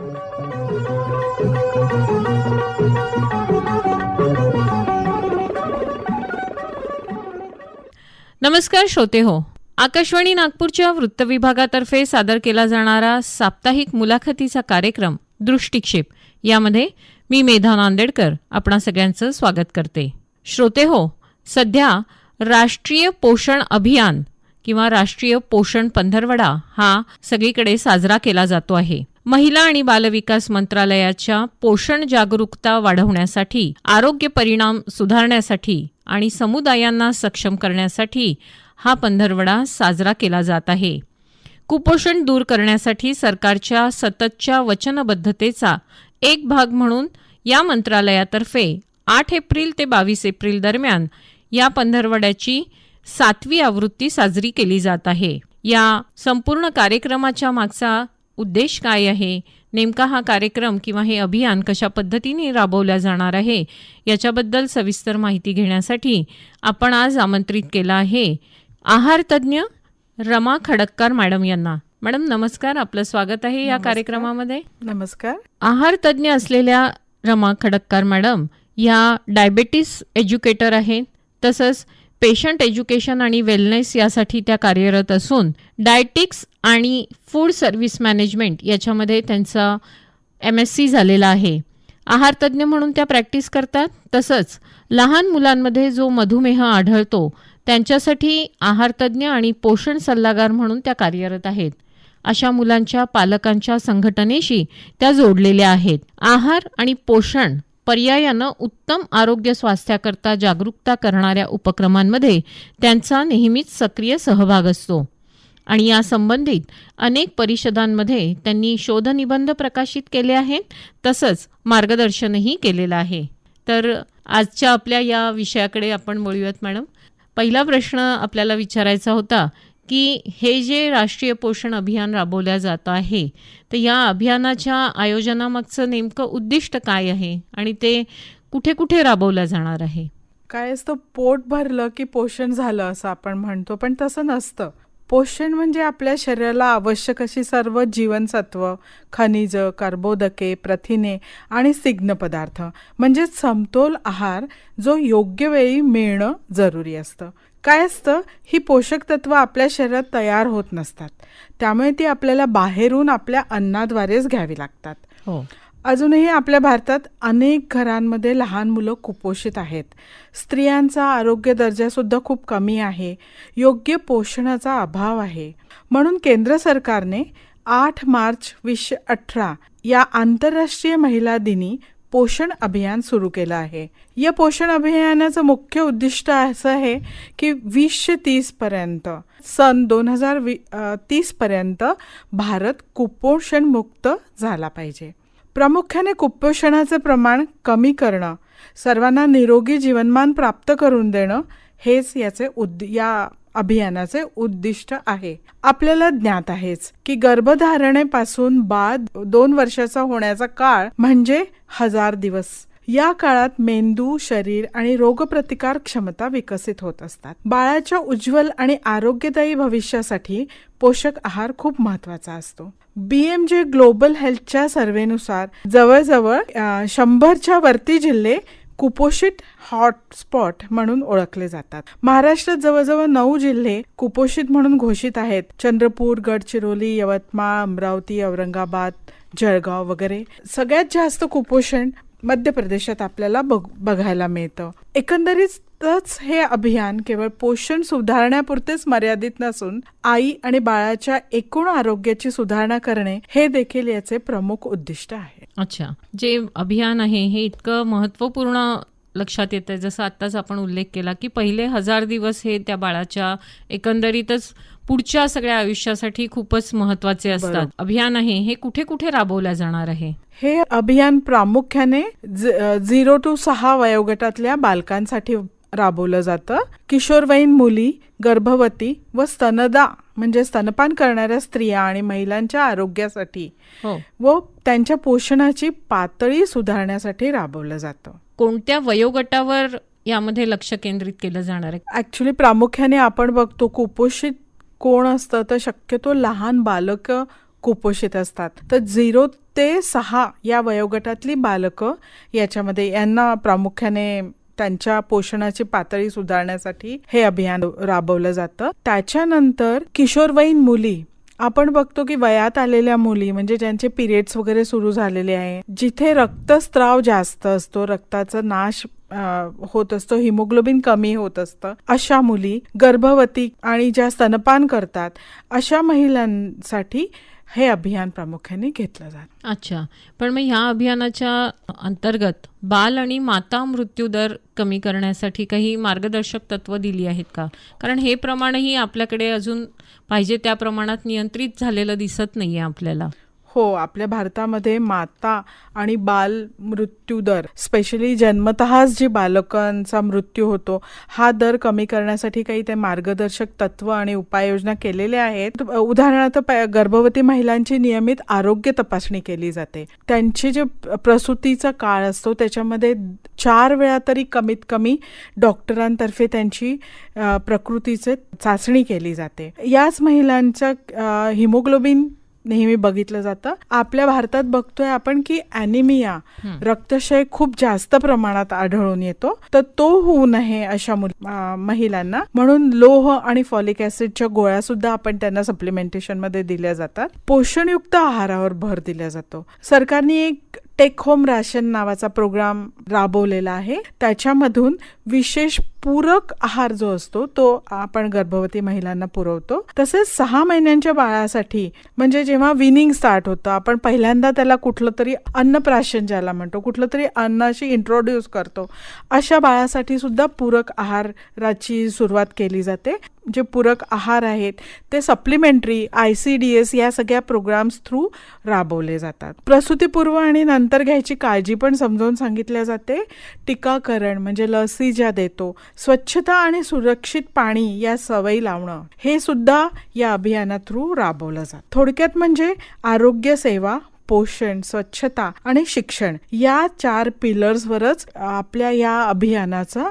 नमस्कार श्रोते हो. आकाशवाणी नागपूरच्या वृत्त विभागातर्फे सादर केला जाणारा साप्ताहिक मुलाखतीचा कार्यक्रम दृष्टिक्षेप. यामध्ये मी मेधा नांदेडकर आपणा सगळ्यांचं स्वागत करते. श्रोते हो सध्या राष्ट्रीय पोषण अभियान किंवा राष्ट्रीय पोषण पंधरवडा हा सगळीकडे साजरा केला जातो आहे. महिला आणि बालविकास मंत्रालयाच्या पोषण जागरूकता वाढवण्यासाठी आरोग्य परिणाम सुधारण्यासाठी आणि समुदायांना सक्षम करण्यासाठी हा पंधरवडा साजरा केला जात आहे. कुपोषण दूर करण्यासाठी सरकारच्या सततच्या वचनबद्धतेचा एक भाग म्हणून या मंत्रालयातर्फे आठ एप्रिल ते बावीस एप्रिल दरम्यान या पंधरवड्याची सातवी आवृत्ती साजरी केली जात आहे. या संपूर्ण कार्यक्रमाच्या मागचा उद्देश काय आहे? नेमका हा कार्यक्रम किंवा हे अभियान कशा पद्धतीने राबवल्या जाणार आहे? याच्याबद्दल सविस्तर माहिती घेण्यासाठी आपण आज आमंत्रित केलं आहे आहार तज्ज्ञ रमा खडक्कार मॅडम यांना. मॅडम नमस्कार. आपलं स्वागत आहे या कार्यक्रमामध्ये. नमस्कार. आहार तज्ज्ञ असलेल्या रमा खडक्कार मॅडम या डायबेटीस एज्युकेटर आहेत तसंच पेशंट एज्युकेशन आणि वेलनेस यासाठी त्या कार्यरत असून डायटिक्स आणि फूड सर्व्हिस मॅनेजमेंट याच्यामध्ये त्यांचा एम एस सी झालेला आहे. आहारतज्ञ म्हणून त्या प्रॅक्टिस करतात. तसंच लहान मुलांमध्ये जो मधुमेह आढळतो त्यांच्यासाठी आहारतज्ञ आणि पोषण सल्लागार म्हणून त्या कार्यरत आहेत. अशा मुलांच्या पालकांच्या संघटनेशी त्या जोडलेल्या आहेत. आहार आणि पोषण पर्यायानं उत्तम आरोग्य स्वास्थ्याकरता जागरूकता करणाऱ्या उपक्रमांमध्ये त्यांचा नेहमीच सक्रिय सहभाग असतो. आणि या संबंधित अनेक परिषदांमध्ये त्यांनी शोधनिबंध प्रकाशित केले आहेत तसंच मार्गदर्शनही केलेलं आहे. तर आजच्या आपल्या या विषयाकडे आपण बोलूयात मॅडम. पहिला प्रश्न आपल्याला विचारायचा होता की हे जे राष्ट्रीय पोषण अभियान राबवल्या जात आहे तर या अभियानाच्या आयोजनामागचं नेमकं उद्दिष्ट काय आहे आणि ते कुठे कुठे राबवलं जाणार आहे? काय असतं पोट भरलं की पोषण झालं असं आपण म्हणतो पण तसं नसतं. पोषण म्हणजे आपल्या शरीराला आवश्यक अशी सर्व जीवनसत्व खनिज कर्बोदके प्रथिने आणि स्निग्ध पदार्थ म्हणजे समतोल आहार जो योग्य वेळी मिळणं जरुरी असतं. काय असतं? ही पोषक तत्व आपल्या शरीरात तयार होत नसतात. त्यामुळे ती आपल्याला बाहेरून आपल्या अन्नाद्वारेच घ्यावी लागतात. हो. अजूनही आपल्या भारतात अनेक घरांमध्ये लहान मुलं कुपोषित आहेत. स्त्रियांचा आरोग्य दर्जासुद्धा खूप कमी आहे. योग्य पोषणाचा अभाव आहे. म्हणून केंद्र सरकारने आठ मार्च वीसशे अठरा या आंतरराष्ट्रीय महिला दिनी पोषण अभियान सुरू केलं आहे. या पोषण अभियानाचं मुख्य उद्दिष्ट असं आहे की वीसशे तीसपर्यंत सन दोन हजार वी तीसपर्यंत भारत कुपोषणमुक्त झाला पाहिजे. प्रामुख्याने कुपोषणाचे प्रमाण कमी करणं सर्वांना निरोगी जीवनमान प्राप्त करून देणं हेच याचे उद् या अभियानाचे उद्दिष्ट आहे. आपल्याला ज्ञात आहेच की गर्भधारणेपासून बाद दोन वर्षाचा होण्याचा काळ म्हणजे हजार दिवस. या काळात मेंदू शरीर आणि रोगप्रतिकार क्षमता विकसित होत असतात. बाळाच्या उज्ज्वल आणि आरोग्यदायी भविष्यासाठी पोषक आहार खूप महत्त्वाचा असतो. बीएमजे ग्लोबल हेल्थच्या सर्व्हेनुसार जवळजवळ शंभरच्या वरती जिल्हे कुपोषित हॉटस्पॉट म्हणून ओळखले जातात. महाराष्ट्रात जवळजवळ नऊ जिल्हे कुपोषित म्हणून घोषित आहेत. चंद्रपूर गडचिरोली यवतमाळ अमरावती औरंगाबाद जळगाव वगैरे. सगळ्यात जास्त कुपोषण मध्य प्रदेशात आपल्याला बघ बघायला मिळतं. एकंदरीतच हे अभियान केवळ पोषण सुधारण्यापुरतेच मर्यादित नसून आई आणि बाळाच्या एकूण आरोग्याची सुधारणा करणे हे देखील याचे प्रमुख उद्दिष्ट आहे. अच्छा. जे अभियान आहे हे इतकं महत्त्वपूर्ण लक्षात येत आहे जसं आत्ताच आपण उल्लेख केला की पहिले हजार दिवस हे त्या बाळाच्या एकंदरीतच पुढच्या सगळ्या आयुष्यासाठी खूपच महत्त्वाचे असतात. अभियान आहे हे कुठे कुठे राबवल्या जाणार आहे? हे अभियान प्रामुख्याने झिरो टू सहा वयोगटातल्या बालकांसाठी राबवलं जातं. किशोरवयीन मुली गर्भवती व स्तनदा म्हणजे स्तनपान करणाऱ्या स्त्रिया आणि महिलांच्या आरोग्यासाठी हो. व त्यांच्या पोषणाची पातळी सुधारण्यासाठी राबवलं जातं. कोणत्या वयोगटावर यामध्ये लक्ष केंद्रित केलं जाणार आहे? ऍक्च्युली प्रामुख्याने आपण बघतो कुपोषित कोण असतं तर शक्यतो लहान बालक कुपोषित असतात. तर झिरो ते सहा या वयोगटातली बालकं याच्यामध्ये यांना प्रामुख्याने त्यांच्या पोषणाची पातळी सुधारण्यासाठी हे अभियान राबवलं जातं. त्याच्यानंतर किशोरवयीन मुली आपण बघतो की वयात आलेल्या मुली म्हणजे ज्यांचे पिरियड्स वगैरे सुरू झालेले आहे जिथे रक्तस्त्राव जास्त असतो रक्ताचा नाश होत असतो हिमोग्लोबिन कमी होत असतं अशा मुली गर्भवती आणि ज्या स्तनपान करतात अशा महिलांसाठी हे अभियान प्रामुख्याने घेतलं जात. अच्छा. पण मग ह्या अभियानाच्या अंतर्गत बाल आणि माता मृत्यू दर कमी करण्यासाठी काही मार्गदर्शक तत्व दिली आहेत का? कारण हे प्रमाणही आपल्याकडे अजून पाहिजे त्या प्रमाणात नियंत्रित झालेलं दिसत नाहीये आपल्याला. हो आपल्या भारतामध्ये माता आणि बाल मृत्यू दर स्पेशली जन्मतःच जी बालकांचा मृत्यू होतो हा दर कमी करण्यासाठी काही ते मार्गदर्शक तत्व आणि उपाययोजना केलेल्या आहेत. उदाहरणार्थ प- गर्भवती महिलांची नियमित आरोग्य तपासणी केली जाते. त्यांची जे प्रसूतीचा काळ असतो त्याच्यामध्ये चार वेळा तरी कमीत कमी डॉक्टरांतर्फे त्यांची प्रकृतीचे चाचणी केली जाते. याच महिलांच्या हिमोग्लोबिन नेहमी बघितलं जातं. आपल्या भारतात बघतोय आपण की ॲनिमिया रक्तक्षय खूप जास्त प्रमाणात आढळून येतो. तर तो होऊ नये अशा महिलांना. म्हणून लोह आणि फॉलिक ऍसिडच्या गोळ्या सुद्धा आपण त्यांना सप्लिमेंटेशनमध्ये दिल्या जातात. पोषणयुक्त आहारावर भर दिला जातो. सरकारने एक टेक होम राशन नावाचा प्रोग्राम राबवलेला आहे. त्याच्यामधून विशेष पूरक आहार जो असतो तो आपण गर्भवती महिलांना पुरवतो. तसेच सहा महिन्यांच्या बाळासाठी म्हणजे जेव्हा विनिंग स्टार्ट होतं आपण पहिल्यांदा त्याला कुठलं तरी अन्नप्राशन ज्याला म्हणतो कुठलं तरी अन्नाशी इंट्रोड्यूस करतो अशा बाळासाठी सुद्धा पूरक आहाराची सुरुवात केली जाते. जे पूरक आहार आहेत ते supplementary I C D S या सगळ्या प्रोग्राम्स थ्रू राबवले जातात. प्रसूतीपूर्व आणि नंतर घ्यायची काळजी पण समजावून सांगितल्या जाते. टीकाकरण म्हणजे लसी ज्या देतो स्वच्छता आणि सुरक्षित पाणी या सवयी लावणं हे सुद्धा या अभियाना थ्रू राबवलं जात. थोडक्यात म्हणजे आरोग्य सेवा पोषण स्वच्छता आणि शिक्षण या चार पिलर्सवरच आपल्या या अभियानाचा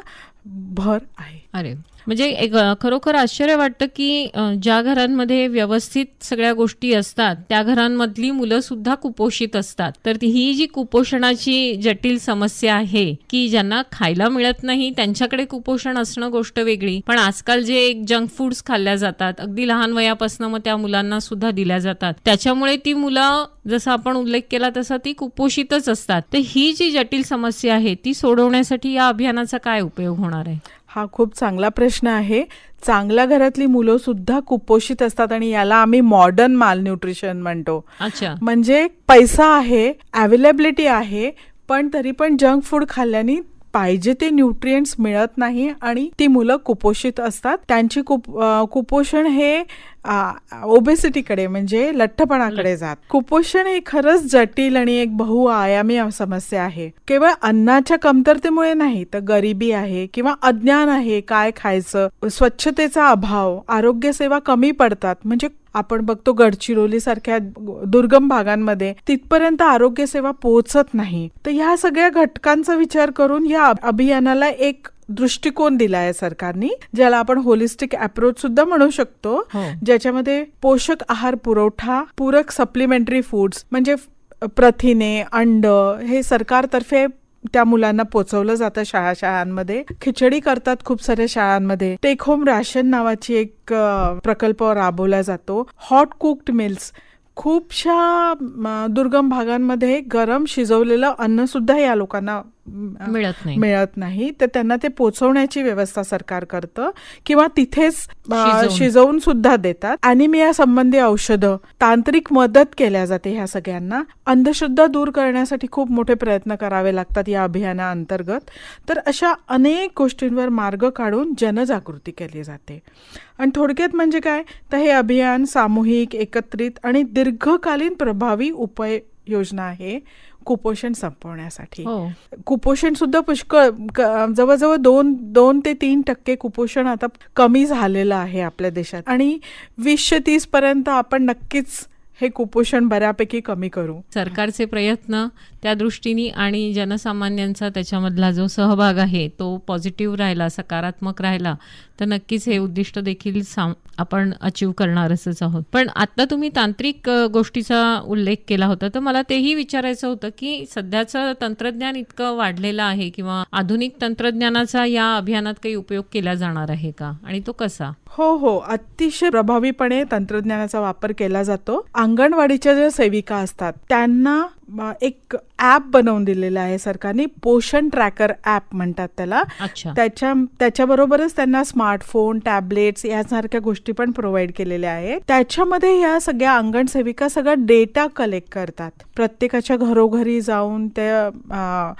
भर आहे. अरे म्हणजे खरोखर आश्चर्य वाटतं की ज्या घरांमध्ये व्यवस्थित सगळ्या गोष्टी असतात त्या घरांमधली मुलं सुद्धा कुपोषित असतात. तर ही जी कुपोषणाची जटिल समस्या आहे की ज्यांना खायला मिळत नाही त्यांच्याकडे कुपोषण असणं गोष्ट वेगळी. पण आजकाल जे एक जंक फूड्स खाल्ल्या जातात अगदी लहान वयापासून मग त्या मुलांना सुद्धा दिल्या जातात. त्याच्यामुळे ती मुलं जसं आपण उल्लेख केला तसा ती कुपोषितच असतात. तर ही जी जटिल समस्या आहे ती सोडवण्यासाठी या अभियानाचा काय उपयोग होणार आहे? हा खूप चांगला प्रश्न आहे. चांगल्या घरातली मुलं सुद्धा कुपोषित असतात आणि याला आम्ही मॉडर्न माल न्यूट्रिशन म्हणतो. अच्छा. म्हणजे पैसा आहे अवेलेबिलिटी आहे पण तरी पण जंक फूड खाल्ल्याने पाहिजे ते न्यूट्रिएंट्स मिळत नाही आणि ती मुलं कुपोषित असतात. त्यांची कुप कुपोषण हे ओबेसिटीकडे म्हणजे लठ्ठपणाकडे जात. कुपोषण ही खरंच जटिल आणि एक बहुआयामी समस्या आहे. केवळ अन्नाच्या कमतरतेमुळे नाही तर गरिबी आहे किंवा अज्ञान आहे काय खायचं स्वच्छतेचा अभाव आरोग्य सेवा कमी पडतात. म्हणजे आपण बघतो गडचिरोली सारख्या दुर्गम भागांमध्ये तिथपर्यंत आरोग्य सेवा पोहोचत नाही. तर ह्या सगळ्या घटकांचा विचार करून या अभियानाला एक दृष्टिकोन दिला आहे सरकारने ज्याला आपण होलिस्टिक अप्रोच सुद्धा म्हणू शकतो हो. ज्याच्यामध्ये पोषक आहार पुरवठा पूरक सप्लिमेंटरी फूड्स म्हणजे प्रथिने अंड हे सरकारतर्फे त्या मुलांना पोचवलं जातं शाळा शाळांमध्ये. खिचडी करतात खूप साऱ्या शाळांमध्ये. टेक होम राशन नावाची एक प्रकल्प राबवला जातो. हॉट कुक्ड मिल्स खूपशा दुर्गम भागांमध्ये गरम शिजवलेलं अन्न सुद्धा या लोकांना मिळत नाही. मिळत नाही. तर त्यांना ते पोचवण्याची व्यवस्था सरकार करतं किंवा तिथेच शिजवून. सुद्धा देतात. अॅनिमिया संबंधी औषधं तांत्रिक मदत केल्या जाते ह्या सगळ्यांना. अंधश्रद्धा दूर करण्यासाठी खूप मोठे प्रयत्न करावे लागतात या अभियानाअंतर्गत. तर अशा अनेक गोष्टींवर मार्ग काढून जनजागृती केली जाते. आणि थोडक्यात म्हणजे काय? तर हे अभियान सामूहिक एकत्रित आणि दीर्घकालीन प्रभावी उपाययोजना आहे. कुपोषण संपवण्यासाठी. हो. कुपोषण सुद्धा पुष्कळ जवळजवळ दोन दोन ते तीन टक्के कुपोषण आता कमी झालेलं आहे आपल्या देशात. आणि वीसशे तीस पर्यंत आपण नक्कीच हे कुपोषण बऱ्यापैकी कमी करू. सरकारचे प्रयत्न त्या दृष्टीने आणि जनसामान्यांचा त्याच्यामधला जो सहभाग आहे तो पॉझिटिव्ह राहिला सकारात्मक राहिला तर नक्कीच हे उद्दिष्ट देखील साम आपण अचीव करणारच आहोत. पण आत्ता तुम्ही तांत्रिक गोष्टीचा उल्लेख केला होता तर मला तेही विचारायचं होतं की सध्याचं तंत्रज्ञान इतकं वाढलेलं आहे किंवा आधुनिक तंत्रज्ञानाचा या अभियानात काही उपयोग केला जाणार आहे का? आणि तो कसा? हो हो. अतिशय प्रभावीपणे तंत्रज्ञानाचा वापर केला जातो. अंगणवाडीच्या ज्या सेविका असतात त्यांना एक ॲप बनवून दिलेलं आहे सरकारने पोषण ट्रॅकर ॲप म्हणतात त्याला. त्याच्या त्याच्याबरोबरच त्यांना स्मार्टफोन टॅबलेट्स यासारख्या गोष्टी पण प्रोव्हाइड केलेल्या आहेत. त्याच्यामध्ये या सगळ्या अंगण सेविका सगळा डेटा कलेक्ट करतात. प्रत्येकाच्या घरोघरी जाऊन त्या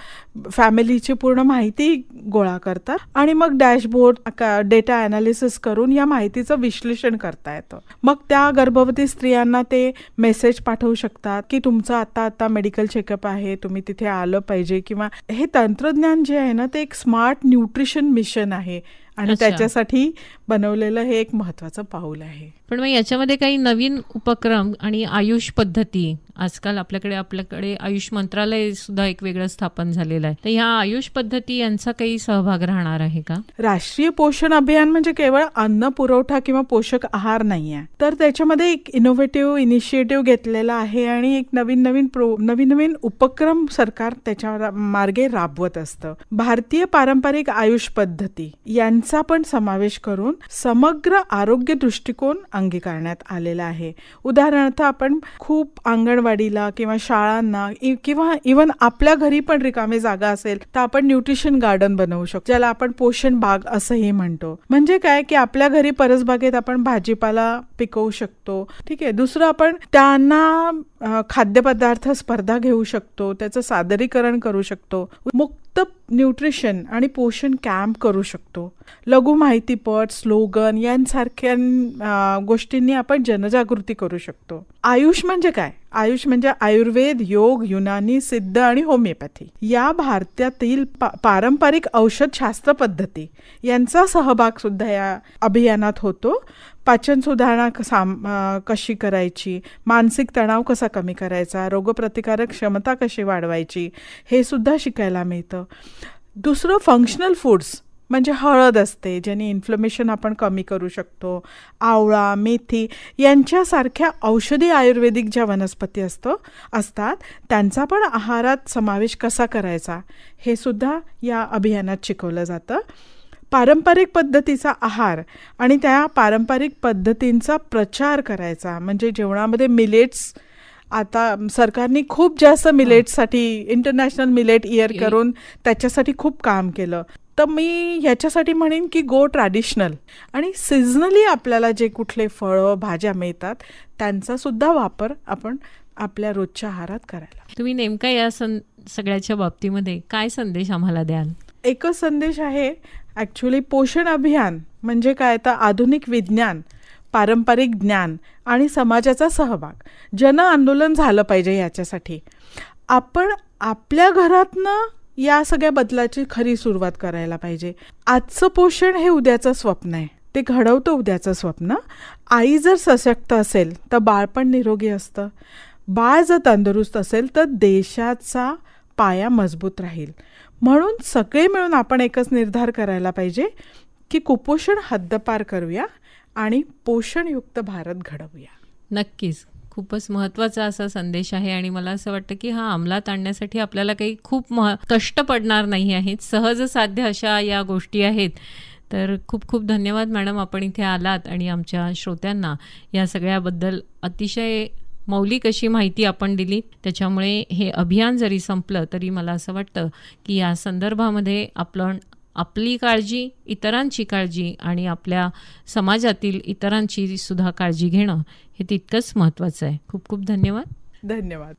फॅमिलीची पूर्ण माहिती गोळा करतात आणि मग डॅशबोर्ड डेटा अनालिसिस करून या माहितीचं विश्लेषण करता येतं. मग त्या गर्भवती स्त्रियांना ते मेसेज पाठवू शकतात की तुमचं आता आता मेडिकल चेकअप आहे तुम्ही तिथे आलं पाहिजे किंवा हे तंत्रज्ञान जे आहे ना ते एक स्मार्ट न्यूट्रिशन मिशन आहे. आणि. त्याच्यासाठी बनवलेलं हे एक महत्वाचं पाऊल आहे. पण मग याच्यामध्ये काही नवीन उपक्रम आणि आयुष पद्धती आजकाल आपल्याकडे आपल्याकडे आयुष मंत्रालय सुद्धा एक वेगळं स्थापन झालेलं आहे. तर ह्या आयुष पद्धती यांचा काही सहभाग राहणार आहे का? राष्ट्रीय पोषण अभियान म्हणजे केवळ अन्न पुरवठा किंवा पोषक आहार नाही आहे तर त्याच्यामध्ये एक इनोव्हेटिव्ह इनिशिएटिव्ह घेतलेला आहे आणि एक नवीन नवीन प्रो नवीन नवीन उपक्रम सरकार त्याच्या मार्गे राबवत असतं. भारतीय पारंपरिक आयुष पद्धती यांचा पण समावेश करून समग्र आरोग्य दृष्टिकोन अंगीकारण्यात आलेला आहे. उदाहरणार्थ आपण खूप अंगणवाडीला किंवा शाळांना किंवा इवन आपल्या घरी पण रिकामी जागा असेल तर आपण न्यूट्रिशन गार्डन बनवू शकतो ज्याला आपण पोषण बाग असंही म्हणतो. म्हणजे काय की आपल्या घरी परसबागेत आपण भाजीपाला पिकवू शकतो ठीक आहे. दुसरं आपण त्यांना खाद्यपदार्थ स्पर्धा घेऊ शकतो त्याचं सादरीकरण करू शकतो. मुक्त फक्त न्यूट्रिशन आणि पोषण कॅम्प करू शकतो. लघु माहितीपट स्लोगन यांसारख्या गोष्टींनी आपण जनजागृती करू शकतो. आयुष म्हणजे काय? आयुष म्हणजे आयुर्वेद योग युनानी सिद्ध आणि होमिओपॅथी. या भारतातील पा पारंपरिक औषधशास्त्र पद्धती यांचा सहभाग सुद्धा या अभियानात होतो. पाचन सुधारणा क- साम कशी करायची मानसिक तणाव कसा कमी करायचा रोगप्रतिकारक क्षमता कशी वाढवायची हे सुद्धा शिकायला मिळतं. दुसरं फंक्शनल फूड्स म्हणजे हळद असते ज्याने इन्फ्लमेशन आपण कमी करू शकतो. आवळा मेथी यांच्यासारख्या औषधी आयुर्वेदिक ज्या वनस्पती असतो असतात त्यांचा पण आहारात समावेश कसा करायचा? हे सुद्धा या अभियानात शिकवलं जातं. पारंपरिक पद्धतीचा आहार आणि त्या पारंपरिक पद्धतींचा प्रचार करायचा. म्हणजे जेवणामध्ये मिलेट्स आता सरकारने खूप जास्त मिलेट्ससाठी इंटरनॅशनल मिलेट इयर करून त्याच्यासाठी खूप काम केलं. तर मी ह्याच्यासाठी म्हणेन की गो ट्रॅडिशनल आणि सिझनली आपल्याला जे कुठले फळं भाज्या मिळतात त्यांचा सुद्धा वापर आपण आपल्या रोजच्या आहारात करायला. तुम्ही नेमका या सं सगळ्याच्या बाबतीमध्ये काय संदेश आम्हाला द्याल? एकच संदेश आहे ॲक्च्युली पोषण अभियान म्हणजे काय? तर आधुनिक विज्ञान पारंपरिक ज्ञान आणि समाजाचा सहभाग. जन आंदोलन झालं पाहिजे याच्यासाठी. आपण आपल्या घरातनं या सगळ्या बदलाची खरी सुरुवात करायला पाहिजे. आजचं पोषण हे उद्याचं स्वप्न आहे. ते घडवतं उद्याचं स्वप्न. आई जर सशक्त असेल तर बाळ पण निरोगी असतं. बाळ जर तंदुरुस्त असेल तर देशाचा पाया मजबूत राहील. म्हणून सगळे मिळून आपण एकच निर्धार करायला पाहिजे की कुपोषण हद्दपार करूया आणि पोषणयुक्त भारत घडवूया. नक्कीच. खूपच महत्त्वाचा असा संदेश आहे आणि मला असं वाटतं की हा अंमलात आणण्यासाठी आपल्याला काही खूप मह कष्ट पडणार नाही आहेत. सहज साध्य अशा या गोष्टी आहेत. तर खूप खूप धन्यवाद मॅडम आपण इथे आलात आणि आमच्या श्रोत्यांना या सगळ्याबद्दल अतिशय मौलिक अशी माहिती आपण दिली. त्याच्यामुळे हे अभियान जरी संपलं तरी मला असं वाटतं की या संदर्भामध्ये आपण आपली काळजी इतरांची काळजी आणि आपल्या समाजातील इतरांची सुद्धा काळजी घेणं हे तितकंच महत्त्वाचं आहे. खूप खूप धन्यवाद. धन्यवाद.